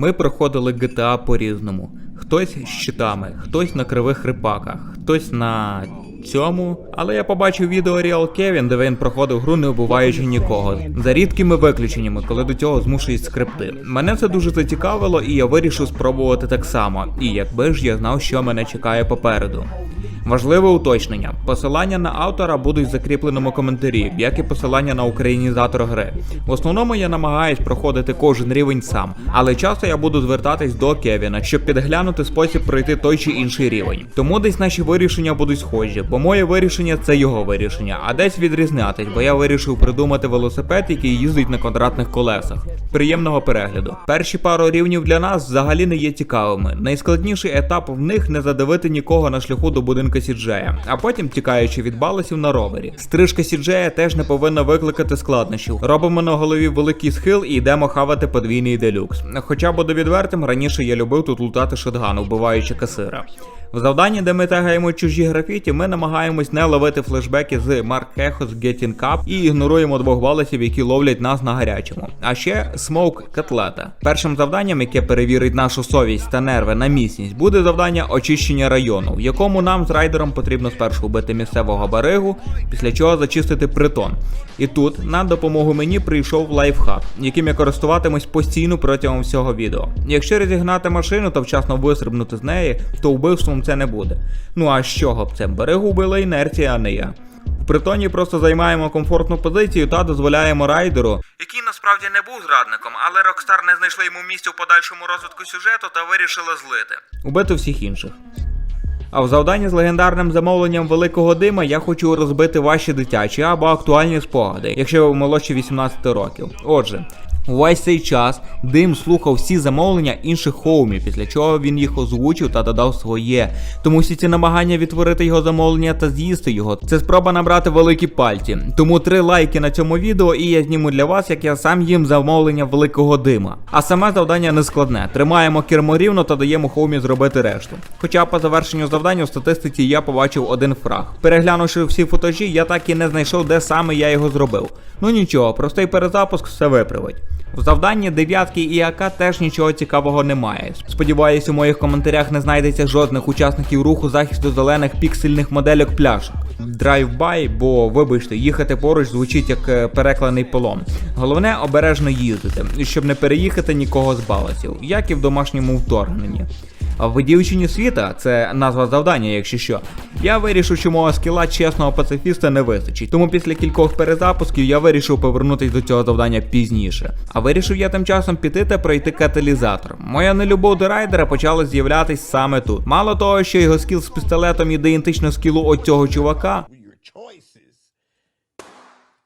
Ми проходили GTA по-різному. Хтось з щитами, хтось на кривих рипаках, хтось на цьому. Але я побачив відео Real Kevin, де він проходив гру, не вбиваючи нікого. За рідкими виключеннями, коли до цього змушують скрипти. Мене це дуже зацікавило, і я вирішив спробувати так само. І якби ж я знав, що мене чекає попереду. Важливе уточнення: посилання на автора будуть в закріпленому коментарі, як і посилання на українізатор гри. В основному я намагаюсь проходити кожен рівень сам, але часто я буду звертатись до Кевіна, щоб підглянути спосіб пройти той чи інший рівень. Тому десь наші вирішення будуть схожі, бо моє вирішення це його вирішення, а десь відрізнятись, бо я вирішив придумати велосипед, який їздить на квадратних колесах. Приємного перегляду. Перші пару рівнів для нас взагалі не є цікавими. Найскладніший етап в них не задавити нікого на шляху до будинка Сіджея, а потім тікаючи від баласів на ровері. Стрижка Сіджея теж не повинна викликати складнощів. Робимо на голові великий схил і йдемо хавати подвійний делюкс. Хоча буду відвертим, раніше я любив тут лутати шотган, вбиваючи касира. В завданні, де ми тегаємо чужі графіті, ми намагаємось не ловити флешбеки з Марк з Getting Cup і ігноруємо двох баласів, які ловлять нас на гарячому. А ще смоук котлета. Першим завданням, яке перевірить нашу совість та нерви на міцність, буде завдання очищення району, в якому нам з райдером потрібно спершу вбити місцевого баригу, після чого зачистити притон. І тут на допомогу мені прийшов лайфхак, яким я користуватимусь постійно протягом всього відео. Якщо розігнати машину та вчасно вистрибнути з неї, то вбивством це не буде. Ну а з чого б це? Берегу вбила інерція, а не я. В притоні просто займаємо комфортну позицію та дозволяємо райдеру, який насправді не був зрадником, але Рокстар не знайшли йому місця в подальшому розвитку сюжету та вирішили злити. Убити всіх інших. А в завданні з легендарним замовленням великого дима я хочу розбити ваші дитячі або актуальні спогади, якщо ви молодші 18 років. Отже. Увесь цей час Дим слухав всі замовлення інших хоумів, після чого він їх озвучив та додав своє. Тому всі ці намагання відтворити його замовлення та з'їсти його це спроба набрати великі пальці. Тому три лайки на цьому відео, і я зніму для вас, як я сам їм замовлення великого дима. А саме завдання не складне. Тримаємо кермо рівно та даємо хоумі зробити решту. Хоча по завершенню завдання в статистиці я побачив один фраг. Переглянувши всі футажі, я так і не знайшов, де саме я його зробив. Ну нічого, простий перезапуск все виправить. В завданні дев'ятки і АК теж нічого цікавого немає. Сподіваюсь, у моїх коментарях не знайдеться жодних учасників руху захисту зелених піксельних модельок пляшок. Драйв-бай, бо вибачте, їхати поруч звучить як перекланий перекладений полон. Головне обережно їздити, щоб не переїхати нікого з баласів, як і в домашньому вторгненні. В дівчині світа це назва завдання, якщо що. Я вирішив, що мого скіла чесного пацифіста не вистачить. Тому після кількох перезапусків я вирішив повернутися до цього завдання пізніше. А вирішив я тим часом піти та пройти каталізатор. Моя нелюбов до райдера почала з'являтись саме тут. Мало того, що його скіл з пістолетом ідентично скілу от цього чувака.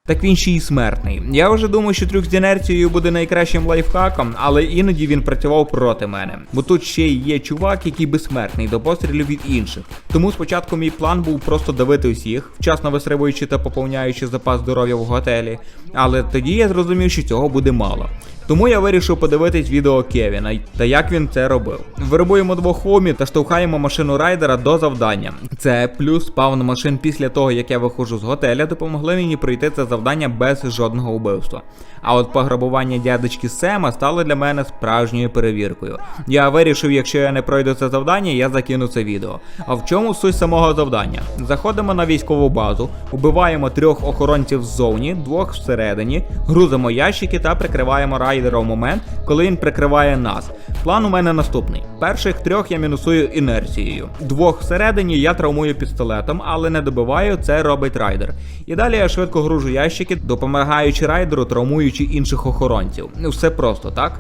Так він ще й смертний. Я вже думаю, що трюк з інерцією буде найкращим лайфхаком, але іноді він працював проти мене. Бо тут ще й є чувак, який безсмертний до пострілів від інших. Тому спочатку мій план був просто давити усіх, вчасно вистрибуючи та поповняючи запас здоров'я в готелі. Але тоді я зрозумів, що цього буде мало. Тому я вирішив подивитись відео Кевіна та як він це робив. Вирубуємо двох хомі та штовхаємо машину райдера до завдання. Це плюс спавн машин після того, як я виходжу з готеля, допомогли мені пройти це завдання без жодного вбивства. А от пограбування дядечки Сема стало для мене справжньою перевіркою. Я вирішив, якщо я не пройду це завдання, я закину це відео. А в чому суть самого завдання? Заходимо на військову базу, убиваємо трьох охоронців ззовні, двох всередині, грузимо ящики та прикриваємо райдера в момент, коли він прикриває нас. План у мене наступний: перших трьох я мінусую інерцією, двох всередині я травмую пістолетом, але не добиваю, це робить райдер. І далі я швидко гружу ящики, допомагаючи райдеру, травмуючи інших охоронців. Ну, Все просто, так?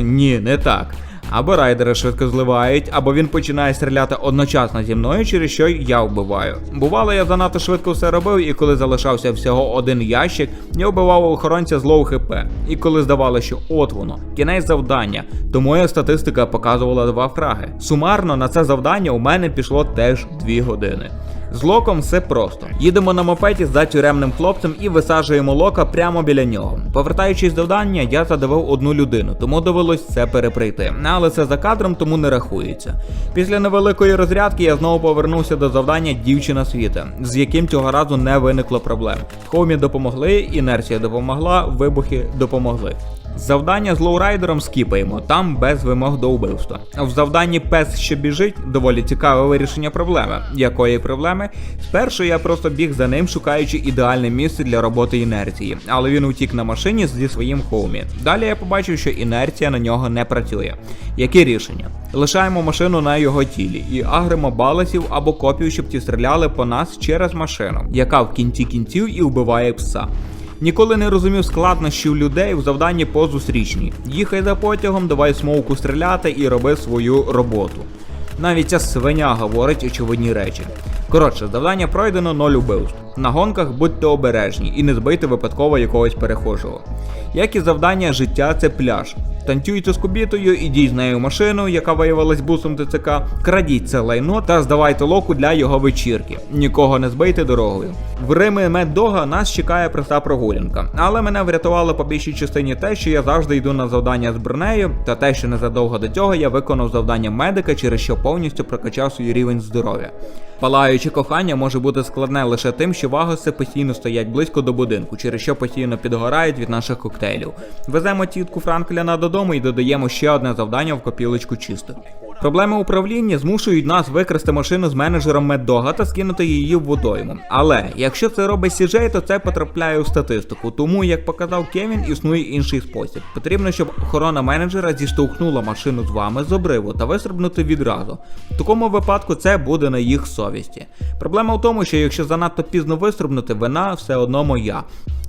Ні, не так. Або райдери швидко зливають, або він починає стріляти одночасно зі мною, через що я вбиваю. Бувало, я занадто швидко все робив, і коли залишався всього один ящик, я вбивав охоронця з лоу хп. І коли здавалося, що от воно, кінець завдання, то моя статистика показувала два фраги. Сумарно на це завдання у мене пішло теж 2 години. З локом все просто. Їдемо на мопеді за тюремним хлопцем і висаджуємо лока прямо біля нього. Повертаючись до завдання, я задавив одну людину, тому довелось це переприйти. Але це за кадром, тому не рахується. Після невеликої розрядки я знову повернувся до завдання дівчина світа, з яким цього разу не виникло проблем. Хомі допомогли, інерція допомогла, вибухи допомогли. Завдання з лоурайдером скіпаємо, там без вимог до вбивства. В завданні пес що біжить доволі цікаве вирішення проблеми. Якої проблеми? Спершу я просто біг за ним, шукаючи ідеальне місце для роботи інерції, але він утік на машині зі своїм хоумі. Далі я побачив, що інерція на нього не працює. Які рішення? Лишаємо машину на його тілі і агримо баласів або копію, щоб ті стріляли по нас через машину, яка в кінці кінців і вбиває пса. Ніколи не розумів складнощів людей в завданні по зустрічній. Їхай за потягом, давай смовку стріляти і роби свою роботу. Навіть ця свиня говорить очевидні речі. Коротше, завдання пройдено 0 убивств. На гонках будьте обережні і не збийте випадково якогось перехожого. Як і завдання життя це пляж. Танцюйте з кубітою, ідіть з нею в машину, яка виявилась бусом ТЦК, крадіть це лайно та здавайте локу для його вечірки. Нікого не збийте дорогою. В Римі Меддога нас чекає проста прогулянка, але мене врятувало по більшій частині те, що я завжди йду на завдання з бронею, та те, що незадовго до цього я виконав завдання медика, через що повністю прокачав свій рівень здоров'я. Палаюче кохання може бути складне лише тим, що вагоси постійно стоять близько до будинку, через що постійно підгорають від наших коктейлів. Веземо тітку Франкліна додому і додаємо ще одне завдання в копілочку чисто. Проблеми управління змушують нас викрасти машину з менеджером меддога та скинути її в водойму. Але якщо це робить Сіджей, то це потрапляє у статистику. Тому, як показав Кевін, існує інший спосіб. Потрібно, щоб охорона менеджера зіштовхнула машину з вами з обриву та вистрибнути відразу. В такому випадку це буде на їх совісті. Проблема в тому, що якщо занадто пізно вистрибнути, вина все одно моя.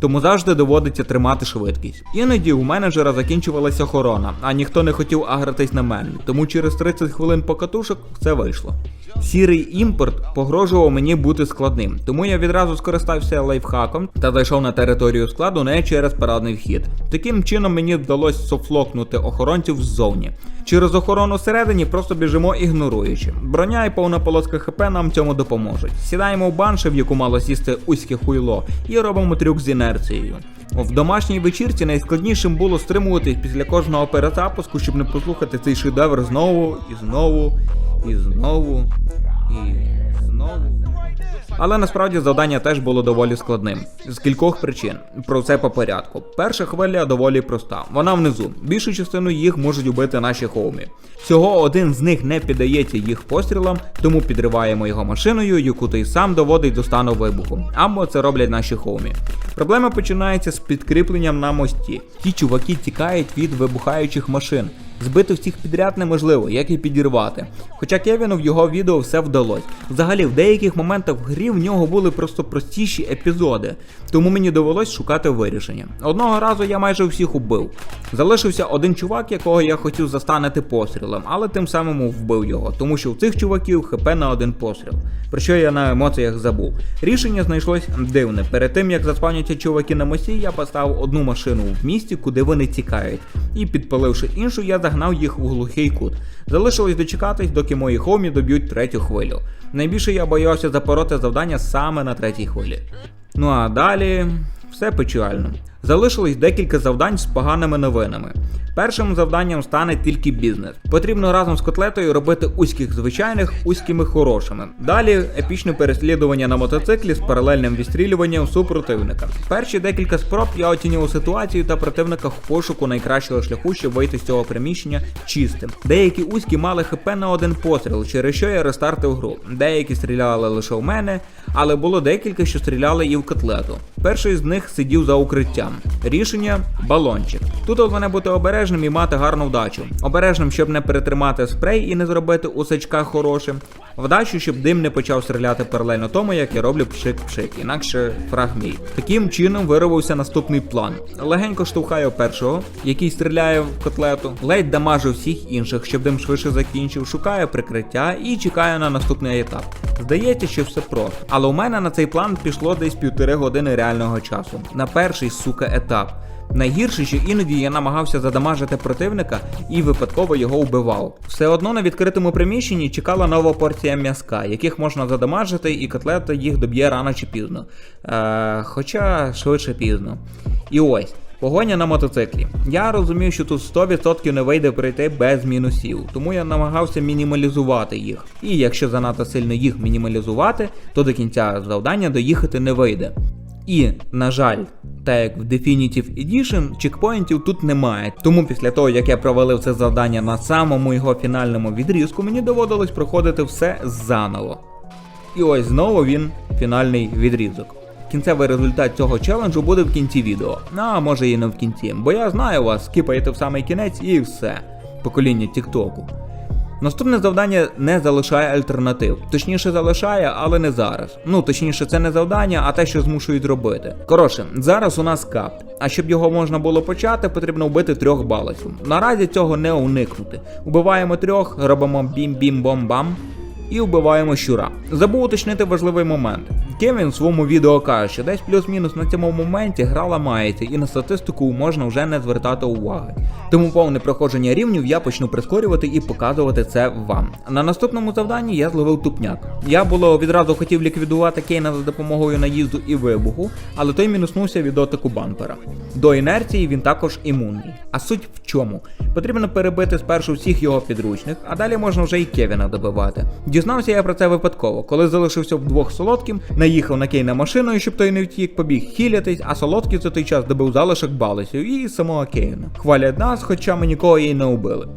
Тому завжди доводиться тримати швидкість. Іноді у менеджера закінчувалася охорона, а ніхто не хотів агратись на мене, тому через 30 хвилин покатушок це вийшло. Сірий імпорт погрожував мені бути складним, тому я відразу скористався лайфхаком та зайшов на територію складу не через парадний вхід. Таким чином мені вдалося софлокнути охоронців ззовні. Через охорону всередині просто біжимо ігноруючи. Броня і повна полоска ХП нам цьому допоможуть. Сідаємо в банши, в яку мало сісти уське хуйло, і робимо трюк з інерцією. В домашній вечірці найскладнішим було стримуватись після кожного перезапуску, щоб не послухати цей шедевр знову і знову, і знову, і знову. Але насправді завдання теж було доволі складним з кількох причин. Про це по порядку. Перша хвиля доволі проста. Вона внизу. Більшу частину їх можуть убити наші хоумі. Всього один з них не піддається їх пострілам, тому підриваємо його машиною, яку той сам доводить до стану вибуху. Або це роблять наші хоумі. Проблема починається з підкріпленням на мості. Ті чуваки тікають від вибухаючих машин. Збити всіх підряд неможливо, як і підірвати. Хоча Кевіну в його відео все вдалося. Взагалі, в деяких моментах в грі в нього були просто простіші епізоди, тому мені довелось шукати вирішення. Одного разу я майже всіх убив. Залишився один чувак, якого я хотів застанити пострілом, але тим самим вбив його, тому що у цих чуваків хп на один постріл. Про що я на емоціях забув. Рішення знайшлось дивне. Перед тим як заспавняться чуваки на мості, я поставив одну машину в місті, куди вони тікають. І підпаливши іншу, я загнав їх у глухий кут. Залишилось дочекатись, доки мої хомі доб'ють третю хвилю. Найбільше я боявся запороти завдання саме на третій хвилі. Ну а далі все печально. Залишилось декілька завдань з поганими новинами. Першим завданням стане тільки бізнес. Потрібно разом з котлетою робити узьких звичайних узькими хорошими. Далі епічне переслідування на мотоциклі з паралельним відстрілюванням супротивника. Перші декілька спроб я оцінював ситуацію та противника в пошуку найкращого шляху, щоб вийти з цього приміщення чистим. Деякі узькі мали хп на один постріл, через що я рестартив гру. Деякі стріляли лише в мене, але було декілька, що стріляли і в котлету. Перший з них сидів за укриттям. Рішення балончик. Тут головне бути обережним і мати гарну вдачу. Обережним, щоб не перетримати спрей і не зробити усачка хорошим. Вдачу, щоб дим не почав стріляти паралельно тому, як я роблю пшик-пшик, інакше фраг мій. Таким чином вирвався наступний план. Легенько штовхаю першого, який стріляє в котлету, ледь дамажу всіх інших, щоб дим швидше закінчив, шукаю прикриття і чекаю на наступний етап. Здається, що все просто. Але у мене на цей план пішло десь півтори години реального часу. На перший сука етап. Найгірше, що іноді я намагався задамажити противника і випадково його вбивав. Все одно на відкритому приміщенні чекала нова порція м'язка, яких можна задамажити, і котлета їх доб'є рано чи пізно. Е, хоча швидше пізно. І ось. Погоня на мотоциклі. Я розумів, що тут 100% не вийде пройти без мінусів, тому я намагався мінімалізувати їх. І якщо занадто сильно їх мінімалізувати, то до кінця завдання доїхати не вийде. І, на жаль, так як в Definitive Edition, чекпоінтів тут немає. Тому після того, як я провалив це завдання на самому його фінальному відрізку, мені доводилось проходити все заново. І ось знову він фінальний відрізок. Кінцевий результат цього челенджу буде в кінці відео. Ну, А може і не в кінці, бо я знаю вас, скіпаєте в самий кінець і все. Покоління Тіктоку. Наступне завдання не залишає альтернатив. Точніше залишає, але не зараз. Ну, точніше, це не завдання, а те, що змушують робити. Коротше, зараз у нас кап. А щоб його можна було почати, потрібно вбити трьох баласів. Наразі цього не уникнути. Убиваємо трьох, робимо бім-бім-бом-бам і вбиваємо щура. Забув уточнити важливий момент. Кевін в своєму відео каже, що десь плюс-мінус на цьому моменті гра ламається, і на статистику можна вже не звертати уваги. Тому повне проходження рівнів я почну прискорювати і показувати це вам. На наступному завданні я зловив тупняк. Я було відразу хотів ліквідувати Кейна за допомогою наїзду і вибуху, але той мінуснувся від дотику бампера. До інерції він також імунний. А суть в чому? Потрібно перебити спершу всіх його підручних, а далі можна вже і Кевіна добивати. Дізнався я про це випадково, коли залишився вдвох солодким, наїхав на Кейна машиною, щоб той не втік, побіг хілятись, а солодкий за той час добив залишок балесів і самого Кейна. Хвалять нас, хоча ми нікого і не убили.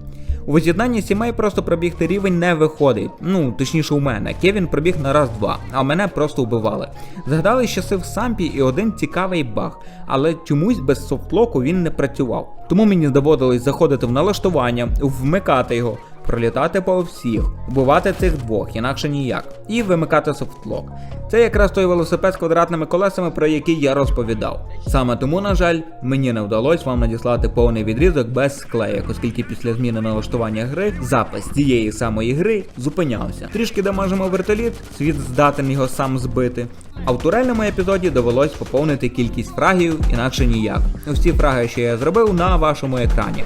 У воз'єднанні сімей просто пробігти рівень не виходить. Ну, точніше, у мене. Кевін пробіг на раз-два, а мене просто вбивали. Згадали часи в сампі і один цікавий баг, але чомусь без софтлоку він не працював. Тому мені доводилось заходити в налаштування, вмикати його, пролітати по всіх, вбивати цих двох, інакше ніяк, і вимикати софтлок. Це якраз той велосипед з квадратними колесами, про який я розповідав. Саме тому, на жаль, мені не вдалося вам надіслати повний відрізок без склеєк, оскільки після зміни налаштування гри запис цієї самої гри зупинявся. Трішки дамажимо вертоліт, світ здатен його сам збити. А в турельному епізоді довелось поповнити кількість фрагів, інакше ніяк. Усі фраги, що я зробив, на вашому екрані.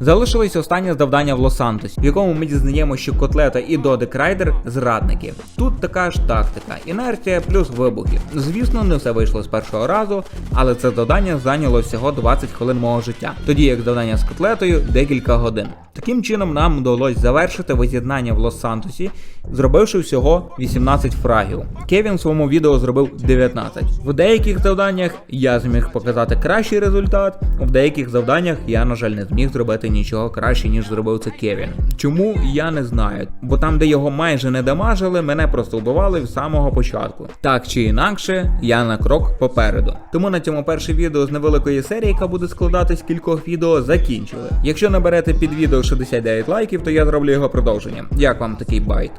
Залишилось останнє завдання в Лос-Сантосі, в якому ми дізнаємо, що Котлета і Додек Райдер зрадники. Тут така ж тактика, інерція плюс вибухи. Звісно, не все вийшло з першого разу, але це завдання зайняло всього 20 хвилин мого життя, тоді як завдання з котлетою декілька годин. Таким чином нам вдалося завершити воз'єднання в Лос-Сантосі, зробивши всього 18 фрагів. Кевін в своєму відео зробив 19. В деяких завданнях я зміг показати кращий результат, в деяких завданнях я, на жаль, не зміг зробити нічого краще, ніж зробив це Кевін. Чому я не знаю, бо там, де його майже не дамажили, мене просто вбивали з самого початку. Так чи інакше, я на крок попереду. Тому на цьому перше відео з невеликої серії, яка буде складатись кількох відео, закінчили. Якщо наберете під відео 69 лайків, то я зроблю його продовження. Як вам такий байт?